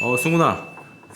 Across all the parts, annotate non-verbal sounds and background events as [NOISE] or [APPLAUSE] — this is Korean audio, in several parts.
어 승훈아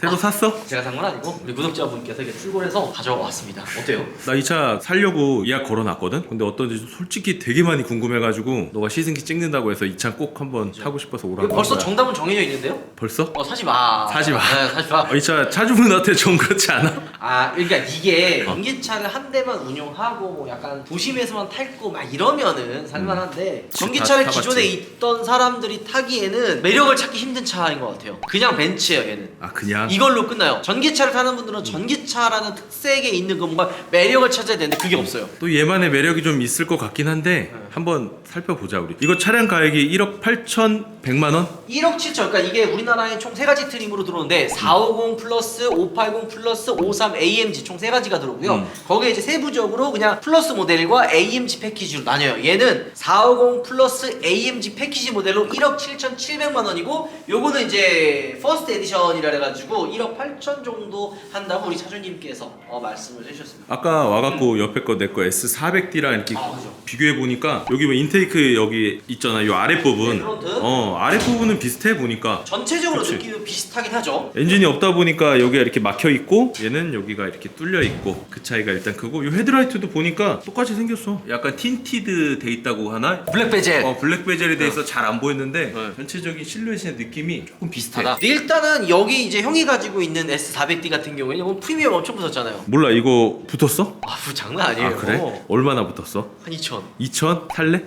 새로 샀어? 제가 산 건 아니고 우리 구독자분께서 이렇게 출고해서 가져왔습니다. 어때요? 나 이 차 살려고 예약 걸어놨거든? 근데 어떤지 솔직히 되게 많이 궁금해가지고 너가 시승기 찍는다고 해서 이 차 꼭 한번 타고 싶어서 오라고 벌써 한 거야. 정답은 정해져 있는데요? 벌써? 어 사지 마. 사지 마. 네, 사지 마. 어, 이차 차주분한테 좀 그렇지 않아? 아 그러니까 이게 어. 전기차를 한 대만 운용하고 뭐 약간 도심에서만 탈고 막 이러면은 살만한데 전기차를 다 타봤지. 기존에 있던 사람들이 타기에는 매력을 찾기 힘든 차인 것 같아요. 그냥 벤츠예요 얘는. 아 그냥? 이걸로 끝나요. 전기차를 타는 분들은 전기차라는 특색에 있는 그 뭔가 매력을 찾아야 되는데 그게 없어요. 또 얘만의 매력이 좀 있을 것 같긴 한데 네. 한번 살펴보자 우리 이거 차량 가액이 1억 8,100만 원? 1억 7천. 그러니까 이게 우리나라에 총 세 가지 트림으로 들어오는데 450 플러스 580 플러스 53 AMG 총 세 가지가 들어오고요. 음. 거기에 이제 세부적으로 그냥 플러스 모델과 AMG 패키지로 나뉘어요. 얘는 450 플러스 AMG 패키지 모델로 1억 7,700만 원이고 요거는 이제 퍼스트 에디션이라 해가지고 1억 8천 정도 한다고 우리 차주님께서 어, 말씀을 해주셨습니다. 아까 와갖고 옆에 거 내 거 S400D랑 이렇게 아, 그죠. 비교해 보니까 여기 뭐 인테이크 여기 있잖아 요 아랫부분 네, 프론트. 어 아랫부분은 비슷해 보니까 전체적으로 그치. 느낌이 비슷하긴 하죠. 엔진이 없다 보니까 여기가 이렇게 막혀 있고 얘는 여기가 이렇게 뚫려 있고 그 차이가 일단 크고 이 헤드라이트도 보니까 똑같이 생겼어 약간 틴티드 돼 있다고 하나? 블랙 베젤. 어 블랙 베젤이 돼 있어 잘안 보였는데 네. 전체적인 실루엣의 느낌이 조금 비슷해 비슷하다. 일단은 여기 이제 형이 가지고 있는 S400D 같은 경우에는 이건 프리미엄 엄청 붙었잖아요. 몰라 이거 붙었어? 아, 그 장난 아니에요. 아 그래? 얼마나 붙었어? 한 2천. 2천? 탈래?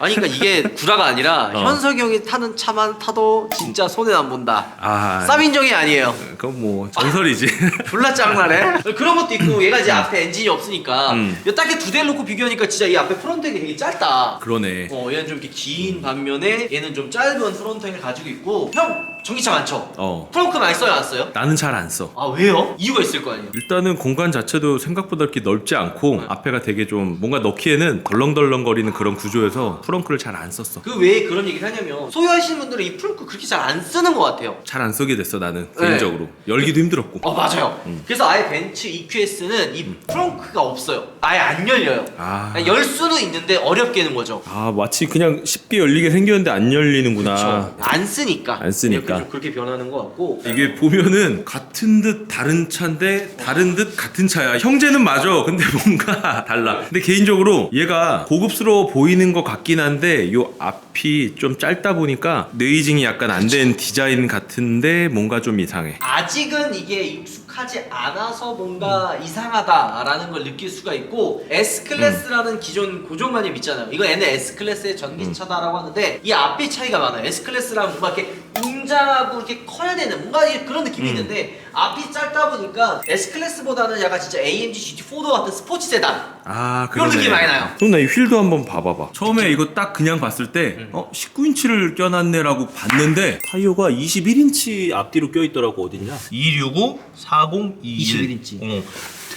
아니 그러니까 이게 구라가 아니라 어. 현석이 형이 타는 차만 타도 진짜 손해 안 본다. 아 쌉인정이 아니에요. 그건 뭐 전설이지 [LAUGHS] 졸라 짱나네. 그런 것도 있고 얘가 이제 앞에 엔진이 없으니까 음. 이 딱히 두 대를 놓고 비교하니까 진짜 이 앞에 프론트가 되게 짧다. 그러네 어 얘는 좀 이렇게 긴 반면에 얘는 좀 짧은 프론트를 가지고 있고 형 전기차 많죠? 어 프렁크 많이 써요 안 써요? 나는 잘 안 써. 아 왜요? 이유가 있을 거 아니에요. 일단은 공간 자체도 생각보다 이렇게 넓지 않고 앞에가 되게 좀 뭔가 넣기에는 덜렁덜렁거리는 그런 구조여서 프렁크를 잘 안 썼어. 그왜 그런 얘기를 하냐면 소유하시는 분들은 이 프렁크 그렇게 잘 안 쓰는 것 같아요. 잘안 쓰게 됐어 나는 네. 개인적으로. 열기도 힘들었고. 어 맞아요. 그래서 아예 벤츠 EQS는 이 프렁크가 없어요. 아예 안 열려요. 아. 열 수는 있는데 어렵게 는 거죠. 아 마치 그냥 쉽게 열리게 생겼는데 안 열리는구나. 그렇죠. 안 쓰니까. 안 쓰니까. 이렇게 좀 그렇게 변하는 것 같고. 이게 보면은 같은 듯 다른 차인데 다른 듯 같은 차야. 형제는 맞아. 근데 뭔가 [LAUGHS] 달라. 근데 개인적으로 얘가 고급스러워 보이는 것 같긴 한데 요 앞이 좀 짧다 보니까 네이징이 약간 안 된 디자인 같은데 뭔가 좀 이상해. 아직은 이게 익숙하지 않아서 뭔가 이상하다라는 걸 느낄 수가 있고 S 클래스라는 기존 고정관념 있잖아요. 이거 얘는 S 클래스의 전기차다라고 하는데 이 앞뒤 차이가 많아요. S 클래스랑 뭔가 이렇게 웅장하고 이렇게 커야 되는 뭔가 그런 느낌이 있는데 앞이 짧다 보니까 S 클래스보다는 약간 진짜 AMG GT4도 같은 스포츠 세단. 아 그런 느낌이 많이 나요. 그럼 나 이 휠도 한번 봐봐봐. 처음에 이거 딱 그냥 봤을 때 어? 19인치를 껴놨네라고 봤는데 타이어가 21인치 앞뒤로 껴있더라고 어딨냐 265 40 21 21인치. 어,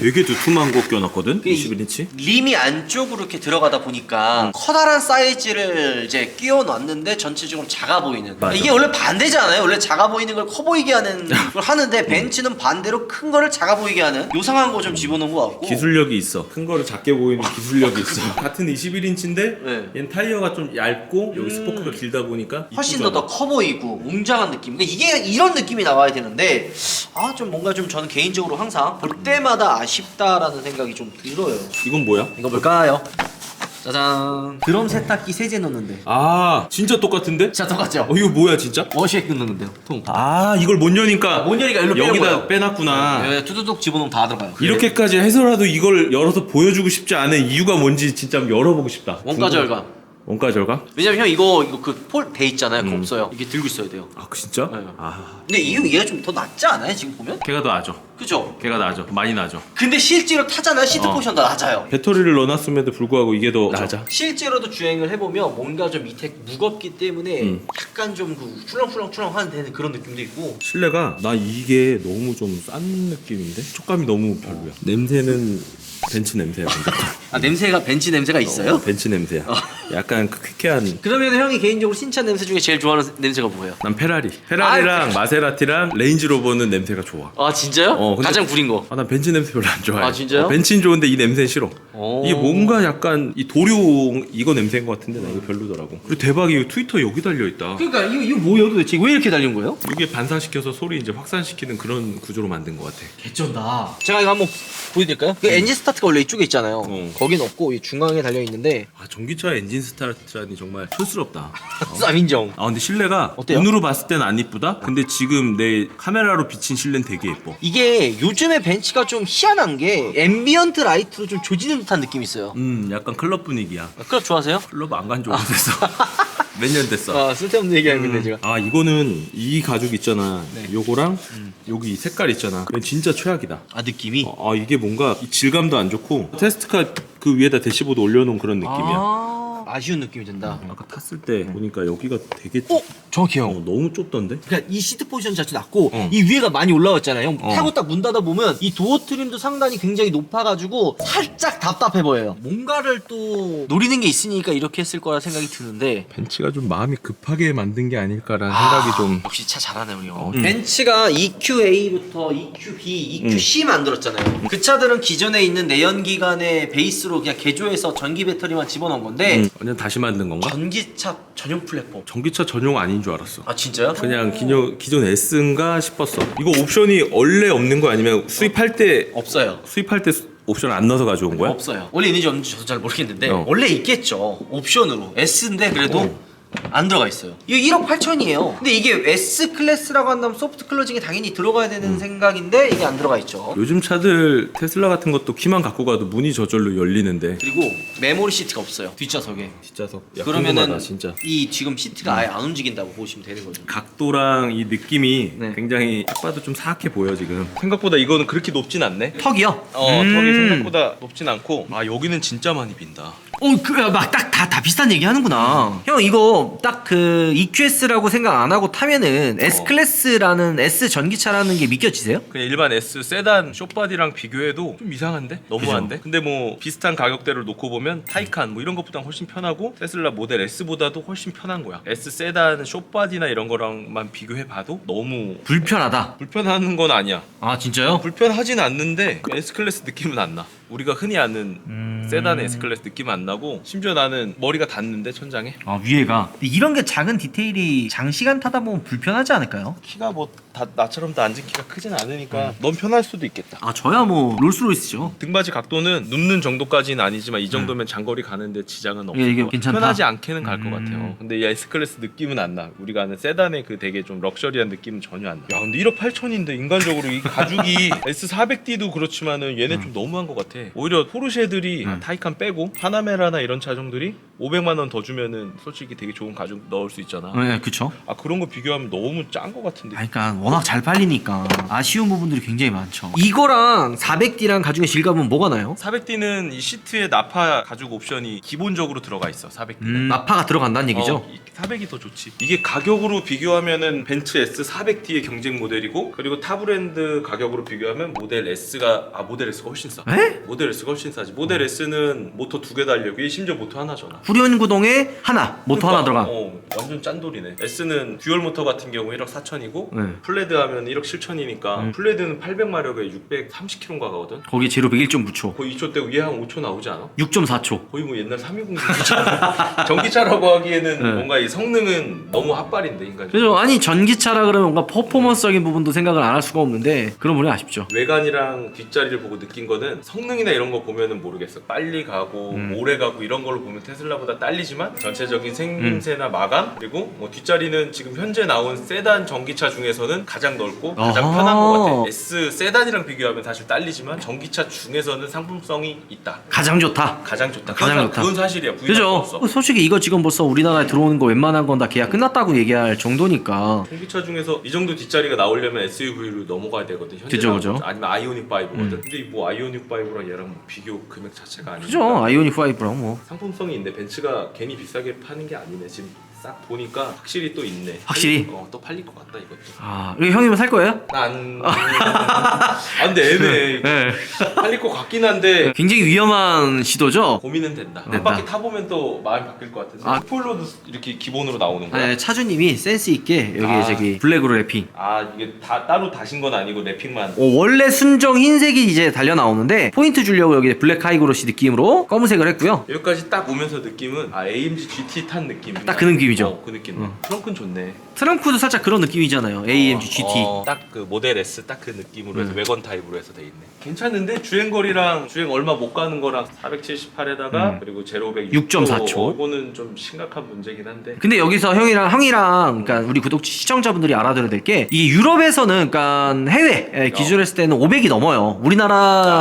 되게 두툼한 거 껴놨거든 그게 21인치 림이 안쪽으로 이렇게 들어가다 보니까 커다란 사이즈를 이제 끼워 놨는데 전체적으로 작아 보이는 맞아. 이게 원래 반대잖아요 원래 작아 보이는 걸 커 보이게 하는 [LAUGHS] 걸 하는데 벤츠는 반대로 큰 거를 작아 보이게 하는 요상한 거 좀 집어넣은 것 같고 기술력이 있어. 큰 거를 작게 보이는 기술력이 있어. [LAUGHS] 같은 21인치인데 네. 얘는 타이어가 좀 얇고 여기 음. 스포크가 길다 보니까 훨씬 이쁘잖아. 더더커 보이고 웅장한 느낌 그러니까 이게 이런 느낌이 나와야 되는데 아 좀 뭔가 좀 저는 개인적으로 항상 볼 때마다 아 쉽다라는 생각이 좀 들어요 이건 뭐야? 이거 뭘까요? 짜잔 드럼 세탁기 세제 넣는데 아 진짜 똑같은데? 진짜 똑같죠? 어 이거 뭐야 진짜? 워시액 넣는데요 통 아 이걸 못 여니까 못 여니까 일로 빼는 여기다 거예요. 빼놨구나. 네, 투두둑 집어넣으면 다 들어가요. 이렇게까지 해서라도 이걸 열어서 보여주고 싶지 않은 이유가 뭔지 진짜 한번 열어보고 싶다. 원가 절감. 원가 절감? 왜냐면 형 이거 이거 그 폴 돼 있잖아요. 그거 음. 없어요. 이게 들고 있어야 돼요. 아 진짜? 네. 아 근데 이 얘가 좀 더 낫지 않아요? 지금 보면? 걔가 더 나죠. 그죠? 걔가 나죠. 많이 나죠. 근데 실제로 타잖아요. 시트 어. 포션 더 낮아요. 배터리를 넣어놨음에도 불구하고 이게 더 낮아. 실제로도 주행을 해보면 뭔가 좀 밑에 무겁기 때문에 음. 약간 좀그 출렁출렁출렁 되는 그런 느낌도 있고 실내가 나 이게 너무 좀 싼 느낌인데 촉감이 너무 별로야. 냄새는 벤츠 냄새야. 근데. 아 냄새가 벤츠 냄새가 있어요? 벤츠 냄새야. 약간 그 퀴퀴한 그러면 형이 개인적으로 신차 냄새 중에 제일 좋아하는 냄새가 뭐예요? 난 페라리 페라리랑 마세라티랑 레인지로버는 냄새가 좋아 아 진짜요? 어, 근데- 가장 구린 거. 아, 난 벤츠 냄새 별로 안 좋아해 아, 진짜요? 어, 벤츠는 좋은데 이 냄새는 싫어 오. 이게 뭔가 약간 이 도료 이거 냄새인 것 같은데 나 이거 별로더라고 그리고 대박이 이거 트위터 여기 달려있다 그러니까 이거 이거 뭐예요 도대체? 왜 이렇게 달린 거예요? 이게 반사시켜서 소리 이제 확산시키는 그런 구조로 만든 것 같아 개쩐다. 제가 이거 한번 보여드릴까요? 그 엔진 스타트가 원래 이쪽에 있잖아요. 어. 거긴 없고 이 중앙에 달려 있는데 아 전기차 엔진 스타트라니 정말 촌스럽다 [LAUGHS] 쌈 인정. 아 근데 실내가 어때요? 눈으로 봤을 때는 안 이쁘다? 근데 지금 내 카메라로 비친 실내는 되게 예뻐 이게 요즘에 벤츠가 좀 희한한 게 앰비언트 라이트로 좀 조지는 듯한 느낌이 있어요. 음 약간 클럽 분위기야 클럽 좋아하세요? 클럽 안 간지 오래됐어 [LAUGHS] 몇 년 됐어 아 쓸데없는 얘기하는 건데 제가. 아 이거는 이 가죽 있잖아 네. 요거랑 여기 이 색깔 있잖아 이건 진짜 최악이다 아 느낌이. 아 이게 뭔가 이 질감도 안 좋고 테스트카 그 위에다 대시보드 올려놓은 그런 느낌이야 아, 아쉬운 느낌이 든다. 아까 탔을 때 보니까 여기가 되게 어 정확해요. 어, 너무 좁던데? 그러니까 이 시트 포지션 자체 낮고 어. 이 위에가 많이 올라왔잖아요. 형 어. 타고 딱 문 닫아 보면 이 도어 트림도 상당히 굉장히 높아가지고 살짝 답답해 보여요. 뭔가를 또 노리는 게 있으니까 이렇게 했을 거라 생각이 드는데 벤츠가 좀 마음이 급하게 만든 게 아닐까라는 생각이 좀 역시 차 잘하네 우리 형. 어. 벤츠가 EQA부터 EQB, EQC 만들었잖아요. 그 차들은 기존에 있는 내연기관의 베이스로 그냥 개조해서 전기 배터리만 집어넣은 건데 음, 완전 다시 만든 건가? 전기차 전용 플랫폼. 전기차 전용 아닌 줄 알았어 아 진짜요? 그냥 기존, 기존 S인가 싶었어 이거 옵션이 원래 없는 거 아니면 수입할 때 없어요. 수입할 때 수- 옵션 안 넣어서 가져온 거야? 없어요. 원래 있는지 없는지 저도 잘 모르겠는데 어. 원래 있겠죠. 옵션으로 S인데 그래도 안 들어가 있어요. 이거 1억 8천이에요. 근데 이게 S 클래스라고 한다면 소프트 클로징이 당연히 들어가야 되는 생각인데 이게 안 들어가 있죠. 요즘 차들 테슬라 같은 것도 키만 갖고 가도 문이 저절로 열리는데 그리고 메모리 시트가 없어요. 뒷좌석에. 뒷좌석 야, 그러면은 궁금하다, 진짜 이 지금 시트가 아예 안 움직인다고 보시면 되는 거죠. 각도랑 이 느낌이 네. 굉장히 딱 봐도 좀 사악해 보여 지금 생각보다 이거는 그렇게 높진 않네 턱이요? 어 음. 턱이 생각보다 높진 않고 아 여기는 진짜 많이 빈다 어, 그 막 딱 다 다 비슷한 얘기 하는구나. 형 이거 딱 그 EQS라고 생각 안 하고 타면은 S 클래스라는 S 전기차라는 게 믿겨지세요? 그냥 일반 S 세단 쇼바디랑 비교해도 좀 이상한데? 너무한데? 근데 뭐 비슷한 가격대를 놓고 보면 타이칸 뭐 이런 것보다 훨씬 편하고 테슬라 모델 S보다도 훨씬 편한 거야 S 세단 쇼바디나 이런 거랑만 비교해 봐도 너무 불편하다. 불편한 건 아니야 아 진짜요? 불편하진 않는데 S 클래스 느낌은 안 나. 우리가 흔히 아는 음. 세단의 S 클래스 느낌은 안 나고 심지어 나는 머리가 닿는데 천장에 아 위에가. 근데 이런 게 작은 디테일이 장시간 타다 보면 불편하지 않을까요? 키가 뭐 다 나처럼 다 앉은 키가 크진 않으니까 넌 편할 수도 있겠다. 아 저야 뭐 롤스로이스죠. 등받이 각도는 눕는 정도까지는 아니지만 이 정도면 장거리 가는데 지장은 없을 네. 이게 것 같아. 괜찮다? 편하지 않게는 갈 것 음. 같아요. 근데 이 S 클래스 느낌은 안 나. 우리가 아는 세단의 그 되게 좀 럭셔리한 느낌은 전혀 안 나. 야 근데 1억 8천인데 인간적으로 이 가죽이 [LAUGHS] S 400D도 그렇지만은 얘네 음. 좀 너무한 것 같아. 오히려 포르쉐들이 타이칸 빼고 파나메라나 이런 차종들이 500만 원 더 주면은 솔직히 되게 좋은 가죽 넣을 수 있잖아. 네, 그쵸. 아 그런 거 비교하면 너무 짠것 같은데. 아, 그러니까 워낙 잘 팔리니까 아쉬운 부분들이 굉장히 많죠. 이거랑 400D랑 가죽의 질감은 뭐가 나요? 400D는 이 시트에 나파 가죽 옵션이 기본적으로 들어가 있어. 400D는. 음, 나파가 들어간다는 얘기죠. 어, 400이 더 좋지. 이게 가격으로 비교하면은 벤츠 S 400D의 경쟁 모델이고 그리고 타 브랜드 가격으로 비교하면 모델 S가 아 모델 S가 훨씬 싸. 에? 모델 S가 훨씬 싸지. 모델 S는 모터 두 개 달려. 이게 심지어 모터 하나잖아. 후륜 구동에 하나, 모터 하나 들어가. 어, 완전 짠돌이네. S는 듀얼 모터 같은 경우 1억 4천이고 네. 플레드 하면 1억 7천이니까 음. 플레드는 800마력에 630km가 가거든. 거기 제로백 1.9초, 거의 2초 떼고 얘 한 5초 나오지 않아? 6.4초. 거의 뭐 옛날 320 전기차 [LAUGHS] 전기차라고 하기에는 네. 뭔가 이 성능은 너무 핫발인데 인간. 그래서 아니 전기차라 그러면 뭔가 퍼포먼스적인 부분도 생각을 안 할 수가 없는데 그런 부분이 아쉽죠. 외관이랑 뒷자리를 보고 느낀 거는 성능이나 이런 거 보면은 모르겠어. 빨리 가고 음. 오래 가고 이런 걸로 보면 테슬라 보다 딸리지만 전체적인 생김새나 음. 마감 그리고 뭐 뒷자리는 지금 현재 나온 세단 전기차 중에서는 가장 넓고 가장 아하. 편한 것 같아. S 세단이랑 비교하면 사실 딸리지만 전기차 중에서는 상품성이 있다. 가장 좋다. 가장 좋다. 가장 그건, 좋다. 그건 사실이야. 부인할 수 그죠? 없어. 솔직히 이거 지금 벌써 우리나라에 들어오는 거 웬만한 건 다 계약 끝났다고 얘기할 정도니까. 전기차 중에서 이 정도 뒷자리가 나오려면 SUV로 넘어가야 되거든. 현재 그죠, 나온 그죠. 아니면 아이오닉 5거든. 음. 근데 이뭐 아이오닉 5랑 얘랑 뭐 비교 금액 자체가 아니니까. 그죠? 아이오닉 5랑 뭐. 상품성이 있는데 벤츠가 괜히 비싸게 파는 게 아니네. 지금 싹 보니까 확실히 또 있네. 확실히? 팔릴- 어, 또 팔릴 것 같다 이것도. 아 이거 형님은 살 거예요? 난. 아 근데 애매해. 이거. 네. 팔릴 것 같긴 한데 굉장히 위험한 시도죠. 고민은 된다. 한. 바퀴 타보면 또 마음이 바뀔 것 같아서. 아. 스포일러도 이렇게 기본으로 나오는 거야. 네, 차주님이 센스 있게 여기 아. 저기 블랙으로 래핑. 아 이게 다 따로 다신 건 아니고 랩핑만. 어, 원래 순정 흰색이 이제 달려 나오는데 포인트 주려고 여기 블랙 하이그로시 느낌으로 검은색을 했고요. 여기까지 딱 오면서 느낌은 아 AMG GT 탄 느낌. 딱 그 느낌이죠. 어, 그 느낌. 어. 트렁크는 좋네. 트렁크도 살짝 그런 느낌이잖아요. AMG GT. 딱 그 모델 S 딱 그 느낌으로 해서 음. 외건 타입으로 해서 돼 있네. 괜찮은데 주행거리랑 주행 얼마 못 가는 거랑 478에다가 음. 그리고 제로 100 6.4 초. 이거는 좀 심각한 문제긴 한데. 근데 여기서 형이랑 형이랑 그러니까 우리 구독 시청자분들이 알아들어야 될 게 이 유럽에서는 그러니까 해외 기준으로 했을 때는 500이 넘어요. 우리나라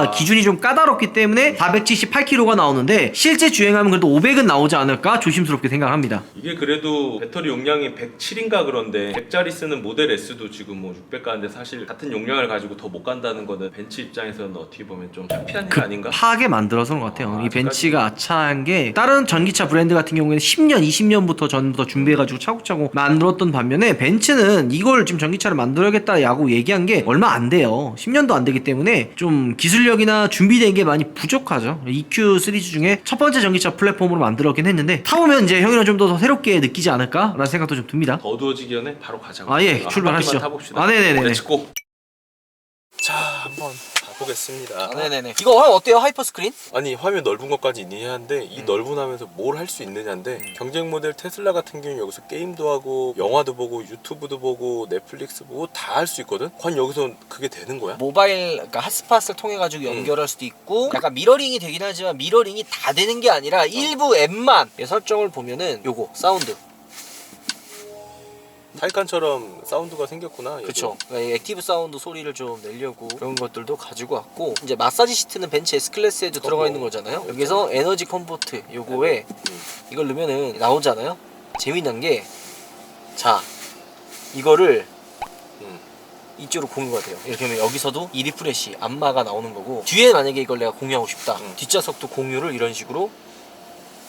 아. 기준이 좀 까다롭기 때문에 478km가 나오는데 실제 주행하면 그래도 500은 나오지 않을까 조심스럽게 생각합니다. 이게 그래도 배터리 용량이 107인가 그런데 100짜리 쓰는 모델 S도 지금 뭐 600 가는데 사실 같은 용량을 가지고 더 못 간다는 거는 벤츠 입장에서는 어떻게 보면 좀 창피한 일 아닌가? 급하게 만들어서 그런 것 같아요. 아, 이 벤츠가 아차한 게 다른 전기차 브랜드 같은 경우에는 10년, 20년부터 전부터 준비해가지고 차곡차곡 만들었던 반면에 벤츠는 이걸 지금 전기차를 만들어야겠다라고 얘기한 게 얼마 안 돼요. 10년도 안 되기 때문에 좀 기술력이나 준비된 게 많이 부족하죠. EQ 시리즈 중에 첫 번째 전기차 플랫폼으로 만들었긴 했는데 타보면 이제 형이랑 좀 더 새롭게 느끼 지 않을까라는 생각도 좀 듭니다. 더 어두워지기 전에 바로 가자고. 아, 예, 한 출발하시죠. 타봅시다. 아, 네네네네. 렛츠고. 자, 한번 가 보겠습니다. 네네네. 이거 어때요? 하이퍼 스크린? 아니 화면 넓은 것까지 이해하는데 이 음. 넓은 화면에서 뭘 할 수 있느냐인데 경쟁 모델 테슬라 같은 경우 여기서 게임도 하고 영화도 보고 유튜브도 보고 넷플릭스 보고 다 할 수 있거든. 과연 여기서 그게 되는 거야? 모바일 그러니까 핫스팟을 통해 가지고 음. 연결할 수도 있고 약간 미러링이 되긴 하지만 미러링이 다 되는 게 아니라 일부 앱만 예, 설정을 보면은 요거 사운드 타이칸처럼 사운드가 생겼구나. 얘도. 그쵸 그러니까 이 액티브 사운드 소리를 좀 내려고 그런 것들도 가지고 왔고 이제 마사지 시트는 벤츠 S클래스에도 들어가 있는 거잖아요 여기서 에너지 컴포트 요거에 이걸 넣으면은 나오잖아요 재미난 게 자 이거를 음. 이쪽으로 공유가 돼요. 이렇게 하면 여기서도 이 리프레시 안마가 나오는 거고 뒤에 만약에 이걸 내가 공유하고 싶다. 음. 뒷좌석도 공유를 이런 식으로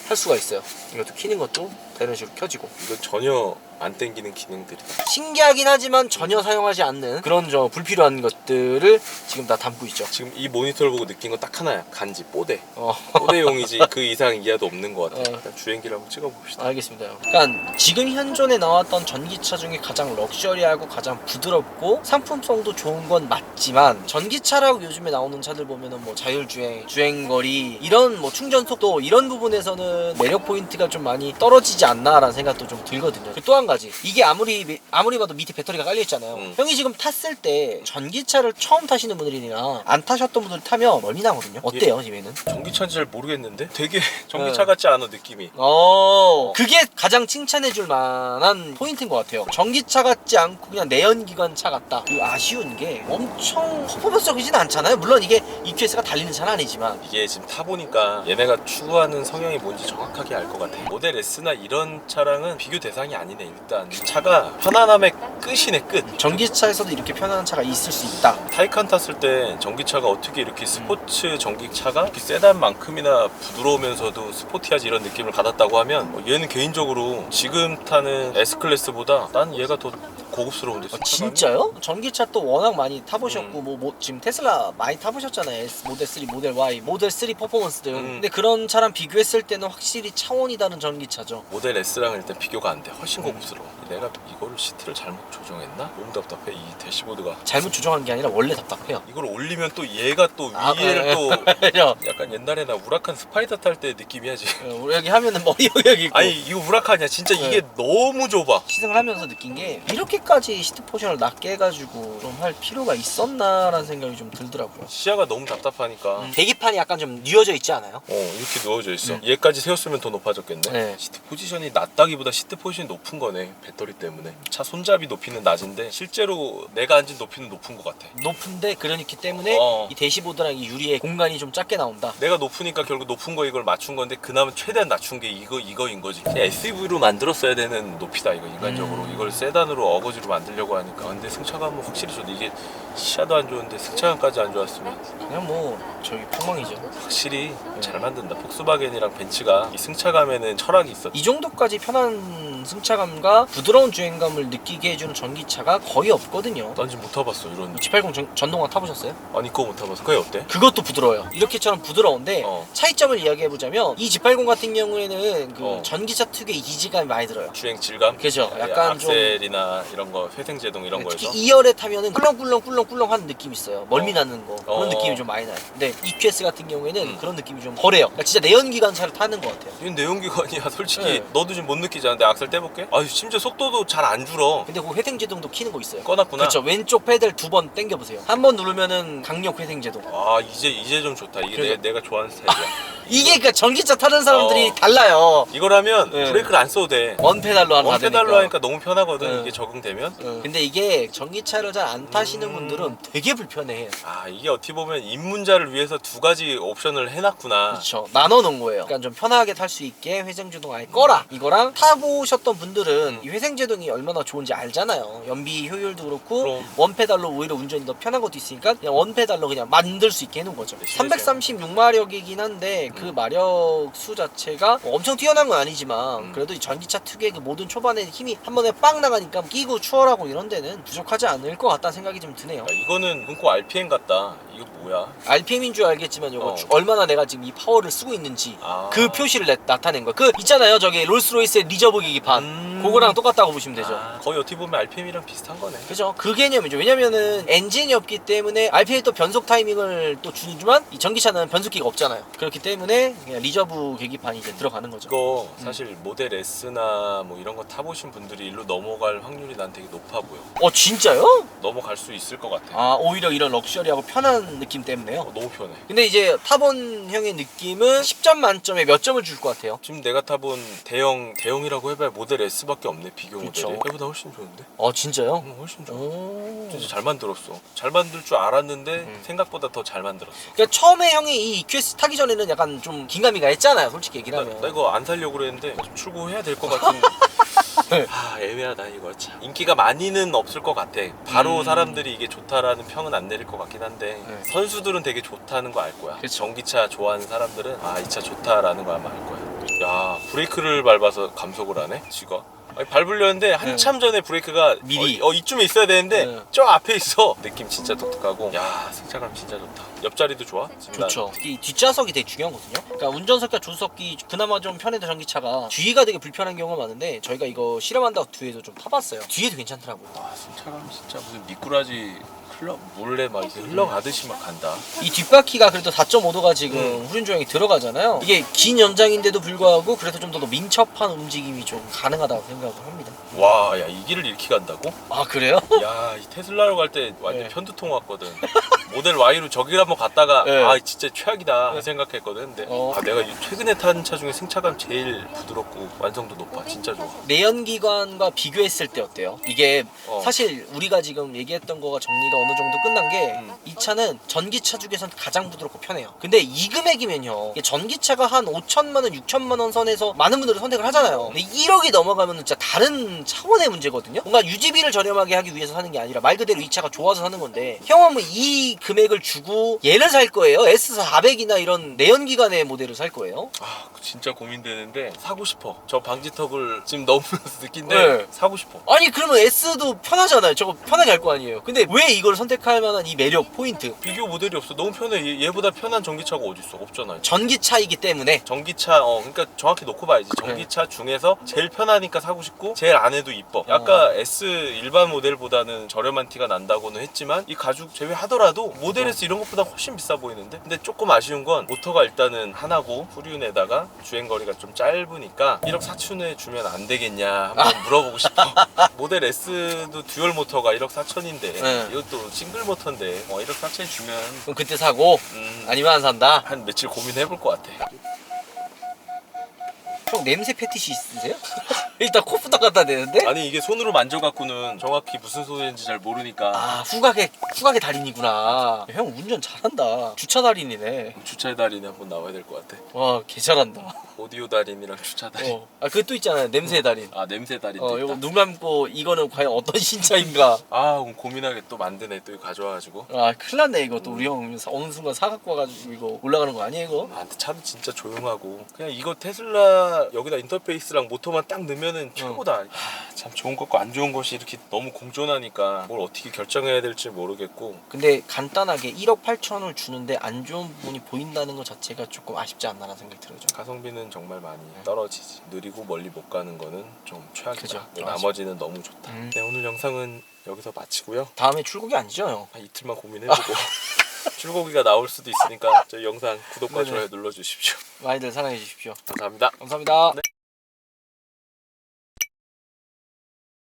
할 수가 있어요. 이것도 키는 것도 다 이런 식으로 켜지고 이거 전혀 안 땡기는 기능들이다. 신기하긴 하지만 전혀 사용하지 않는 그런 저 불필요한 것들을 지금 다 담고 있죠. 지금 이 모니터를 보고 느낀 건 딱 하나야. 간지 뽀대. 어. 뽀대용이지 그 이상 이하도 없는 것 같아. 어. 일단 주행기를 한번 찍어봅시다. 알겠습니다. 그러니까 지금 현존에 나왔던 전기차 중에 가장 럭셔리하고 가장 부드럽고 상품성도 좋은 건 맞지만 전기차라고 요즘에 나오는 차들 보면은 뭐 자율주행, 주행거리 이런 뭐 충전 속도 이런 부분에서는 매력 포인트가 좀 많이 떨어지지 않나라는 생각도 좀 들거든요. 또한 가지 이게 아무리 미- 아무리 봐도 밑에 배터리가 깔려 있잖아요. 음. 형이 지금 탔을 때 전기차를 처음 타시는 분들이나 안 타셨던 분들 타면 멀미 나거든요. 어때요, 집에는? 전기차인지 잘 모르겠는데 되게 [LAUGHS] 네. 전기차 같지 않아 느낌이. 어 그게 가장 칭찬해 줄 만한 포인트인 것 같아요 전기차 같지 않고 그냥 내연기관 차 같다 그 아쉬운 게 엄청 퍼포먼스적이진 않잖아요 물론 이게 EQS가 달리는 차는 아니지만 이게 지금 타보니까 얘네가 추구하는 성향이 뭔지 정확하게 알 것 같아. 모델 S나 이런 차랑은 비교 대상이 아니네 일단. 이 차가 편안함의 끝이네 끝. 전기차에서도 이렇게 편안한 차가 있을 수 있다 타이칸 탔을 때 전기차가 어떻게 이렇게 스포츠 전기차가 이렇게 세단만큼이나 부드러우면서도 스포티하지 이런 느낌을 받았다고 하면 어, 얘는 개인적으로 지금 타는 S 클래스보다 난 얘가 더 고급스러운데 아, 진짜요? 전기차 또 워낙 많이 타보셨고 뭐, 뭐 지금 테슬라 많이 타보셨잖아요 S, 모델 3, 모델 Y, 모델 3 퍼포먼스 등 음. 근데 그런 차랑 비교했을 때는 확실히 차원이 다른 전기차죠 모델 S랑 일단 비교가 안 돼. 훨씬 고급스러워. 내가 이거를 시트를 잘못 조정했나? 너무 답답해. 이 대시보드가. 잘못 조정한 게 아니라 원래 답답해요 이걸 올리면 또 얘가 또 아, 위에를 네. 또 그죠? [LAUGHS] 약간 옛날에 나 우라칸 스파이더 탈 때 느낌이야지. 어, 우리 여기 하면은 머리 여기 있고 아니 이거 우라칸이야. 진짜 이게 네. 너무 좁아. 시승을 하면서 느낀 게 이렇게 까지 시트 포션을 낮게 해가지고 좀 할 필요가 있었나라는 생각이 좀 들더라고요. 시야가 너무 답답하니까. 음, 계기판이 약간 좀 뉘어져 있지 않아요? 어 이렇게 누워져 있어. 얘까지 세웠으면 더 높아졌겠네. 네. 시트 포지션이 낮다기보다 시트 포지션이 높은 거네. 배터리 때문에 차 손잡이 높이는 낮은데 실제로 내가 앉은 높이는 높은 것 같아. 높은데 그러기 때문에 어. 이 대시보드랑 이 유리의 공간이 좀 작게 나온다. 내가 높으니까 결국 높은 거 이걸 맞춘 건데 그나마 최대한 낮춘 게 이거 이거인 거지. SUV로 만들었어야 되는 높이다 이거 인간적으로 이걸 세단으로 어거지로 만들려고 하니까 근데 승차감 은 확실히 좋네. 이게 시야도 안 좋은데 승차감까지 안 좋았으면 그냥 뭐 저기 폭망이죠. 확실히 잘 만든다. 폭스바겐이랑 벤츠가 이 승차감에는 철학이 있어. 이 정도까지 편한 승차감과 부드러운 주행감을 느끼게 해주는 전기차가 거의 없거든요. 난 지금 못 타봤어 이런. G80 전, 전동화 타보셨어요? 아니 그거 못 타봤어. 그게 어때? 그것도 부드러워요. 이렇게처럼 부드러운데 어. 차이점을 이야기해보자면 이 G80 같은 경우에는 그 어. 전기차 특유의 이지감이 많이 들어요. 주행 질감? 그죠. 약간 좀 악셀이나 이런 거 회생 제동 이런 특히 거에서 2열에 타면은 꿀렁꿀렁 꿀렁꿀렁 하는 느낌이 있어요. 멀미 어. 나는 거 그런 어. 느낌이 좀 많이 나요. 근데 EQS 같은 경우에는 음. 그런 느낌이 좀 덜해요. 그러니까 진짜 내연기관차를 타는 것 같아요. 이건 내연기관이야 솔직히 네. 너도 지금 못 느끼잖아 내 악셀 떼볼게 아 심지어 속도도 잘 안 줄어 근데 그 회생제동도 키는 거 있어요. 꺼놨구나 그렇죠. 왼쪽 페달 두 번 당겨 보세요. 한 번 누르면은 강력 회생제동. 아 이제 이제 좀 좋다 이게 그래서- 내, 내가 좋아하는 스타일이야 [LAUGHS] 이게 그러니까 전기차 타는 사람들이 어. 달라요. 이거라면 네. 브레이크를 안 써도 돼 원 페달로 하는 원페달로 하니까 너무 편하거든 네. 이게 적응되면 근데 이게 전기차를 잘 안 타시는 음. 분들은 되게 불편해해요. 아 이게 어떻게 보면 입문자를 위해서 두 가지 옵션을 해놨구나 그렇죠. 나눠 놓은 거예요. 그러니까 좀 편하게 탈 수 있게 회생제동 아예 꺼라. 이거랑 타보셨던 분들은 이 회생제동이 얼마나 좋은지 알잖아요. 연비 효율도 그렇고 그럼. 원페달로 오히려 운전이 더 편한 것도 있으니까 그냥 원페달로 그냥 만들 수 있게 해놓은 거죠. 네, 심해져요. 336마력이긴 한데 그 음. 마력 수 자체가 뭐 엄청 뛰어난 건 아니지만 음. 그래도 이 전기차 특유의 그 모든 초반에 힘이 한 번에 빵 나가니까 끼고 추월하고 이런 데는 부족하지 않을 것 같다는 생각이 좀 드네요. 야, 이거는 끊고 RPM 같다 이거 뭐야 RPM인 줄 알겠지만 이거 어. 주- 얼마나 내가 지금 이 파워를 쓰고 있는지 아. 그 표시를 내- 나타낸 거. 그 있잖아요, 저기 롤스로이스의 리저브 계기판. 음. 그거랑 똑같다고 보시면 되죠. 아, 거의 어떻게 보면 RPM이랑 비슷한 거네 그죠? 그 개념이죠. 왜냐면은 엔진이 없기 때문에 RPM이 또 변속 타이밍을 또 주지만 이 전기차는 변속기가 없잖아요. 그렇기 때문에 그냥 리저브 계기판이 이제 들어가는 거죠. 이거 음. 사실 모델 S나 뭐 이런 거 타보신 분들이 일로 넘어갈 확률이 난 되게 높아 보여 어 진짜요? 넘어갈 수 있을 것 같아 아 오히려 이런 럭셔리하고 편한 느낌 때문에요. 어, 너무 편해 근데 이제 타본 형의 느낌은 10점 만점에 몇 점을 줄 것 같아요? 지금 내가 타본 대형 대형이라고 해봐야 모델 S밖에 없네 비교 그쵸. 모델이 얘보다 훨씬 좋은데 어 진짜요? 응, 훨씬 좋아 오. 진짜 잘 만들었어 잘 만들 줄 알았는데 음. 생각보다 더 잘 만들었어 그러니까 처음에 형이 이 EQS 타기 전에는 약간 좀 긴가미가 했잖아요, 솔직히 얘기를 나, 하면. 나 이거 안 살려고 그랬는데 좀 출고해야 될 것 같은 [LAUGHS] 아 애매하다 이거 참 인기가 많이는 없을 것 같아 바로 음. 사람들이 이게 좋다라는 평은 안 내릴 것 같긴 한데 네. 선수들은 되게 좋다는 거 알 거야 그쵸. 전기차 좋아하는 사람들은 아 이 차 좋다라는 거 아마 알 거야 야 브레이크를 밟아서 감속을 하네 지가 아니, 밟으려는데 한참 전에 브레이크가 미리. 어, 어, 이쯤에 있어야 되는데 네. 저 앞에 있어 느낌 진짜 독특하고 야 승차감 진짜 좋다 옆자리도 좋아 좋죠. 특히 뒷좌석이 되게 중요하거든요. 그러니까 운전석과 조수석이 그나마 좀 편해도 전기차가 뒤가 되게 불편한 경우가 많은데 저희가 이거 실험한다고 뒤에도 좀 타봤어요. 뒤에도 괜찮더라고요. 아 승차감 진짜 무슨 미꾸라지 흘러 몰래 막 이렇게 흘러가듯이 막 간다 이 뒷바퀴가 그래도 4.5도가 지금 음. 후륜 조향이 들어가잖아요. 이게 긴 연장인데도 불구하고 그래도 좀더 민첩한 움직임이 좀 가능하다고 생각을 합니다. 와, 야, 이 길을 이렇게 간다고? 아 그래요? 야, 이 테슬라로 갈 때 완전 네. 편두통 왔거든. [LAUGHS] 모델 Y로 저길 한번 갔다가 네. 아, 진짜 최악이다 이 생각했거든. 근데 어. 아, 내가 이 최근에 탄 차 중에 승차감 제일 부드럽고 완성도 높아. 진짜 좋아. 내연기관과 비교했을 때 어때요? 이게 어. 사실 우리가 지금 얘기했던 거가 정리가 어느 정도 끝난 게이 음. 차는 전기차 중에선 가장 부드럽고 편해요. 근데 이 금액이면요. 이게 전기차가 한 5천만 원, 6천만 원 선에서 많은 분들이 선택을 하잖아요. 근데 1억이 넘어가면 진짜 다른 차원의 문제거든요. 뭔가 유지비를 저렴하게 하기 위해서 사는 게 아니라 말 그대로 이 차가 좋아서 사는 건데 형은 뭐이 금액을 주고 얘를 살 거예요? S400이나 이런 내연기관의 모델을 살 거예요? 아, 진짜 고민되는데 사고 싶어. 저 방지턱을 지금 넘으면서 느낀데 네. 사고 싶어. 아니 그러면 S도 편하잖아요. 저거 편하게 할 거 아니에요. 근데 왜 이걸 선택할 만한 이 매력 포인트? 비교 모델이 없어. 너무 편해. 얘, 얘보다 편한 전기차가 어디 있어? 없잖아. 전기차이기 때문에 전기차 어 그러니까 정확히 놓고 봐야지 네. 전기차 중에서 제일 편하니까 사고 싶고 제일 안 해도 이뻐 아까 S 일반 모델보다는 저렴한 티가 난다고는 했지만 이 가죽 제외하더라도 모델 S 이런 것보다 훨씬 비싸 보이는데 근데 조금 아쉬운 건 모터가 일단은 하나고 후륜에다가 주행거리가 좀 짧으니까 1억 4천에 주면 안 되겠냐 한번 물어보고 싶어 [LAUGHS] 모델 S도 듀얼 모터가 1억 4천인데 네. 이것도 싱글 모터인데 어, 1억 4천에 주면 그럼 그때 사고 음, 아니면 안 산다. 한 며칠 고민해볼 것 같아 형 냄새 패티시 있으세요? 일단 코부터 갖다 대는데? 아니 이게 손으로 만져갖고는 정확히 무슨 소리인지 잘 모르니까 아 후각의 후각의 달인이구나 형 운전 잘한다 주차 달인이네 주차의 달인이 한번 나와야 될 것 같아. 와 개 잘한다 오디오 달인이랑 주차 달인. 어. 아 그거 또 있잖아요 냄새 달인 아 냄새 달인도 어 있다. 요거 눈 감고 이거는 과연 어떤 [LAUGHS] 신차인가 아 그럼 고민하게 또 만드네 또 이거 가져와가지고. 아 큰일 났네 이거 또 우리 형 어느 순간 사갖고 와가지고 이거 올라가는 거 아니에요 이거? 아 근데 차는 진짜 조용하고 그냥 이거 테슬라 여기다 인터페이스랑 모터만 딱 넣으면 은 최고다. 아, 참 좋은 것과 안 좋은 것이 이렇게 너무 공존하니까 뭘 어떻게 결정해야 될지 모르겠고 근데 간단하게 1억 8천을 주는데 안 좋은 부분이 보인다는 것 자체가 조금 아쉽지 않나라는 생각이 들어요 좀. 가성비는 정말 많이 떨어지지. 느리고 멀리 못 가는 거는 좀 최악이다. 맞아. 나머지는 너무 좋다. 음. 네 오늘 영상은 여기서 마치고요. 다음에 출국이 아니죠 형? 한 이틀만 고민해보고 [LAUGHS] 출고기가 나올 수도 있으니까 저희 영상 구독과 네네. 좋아요 눌러주십시오. 많이들 사랑해 주십시오 감사합니다. 감사합니다 네.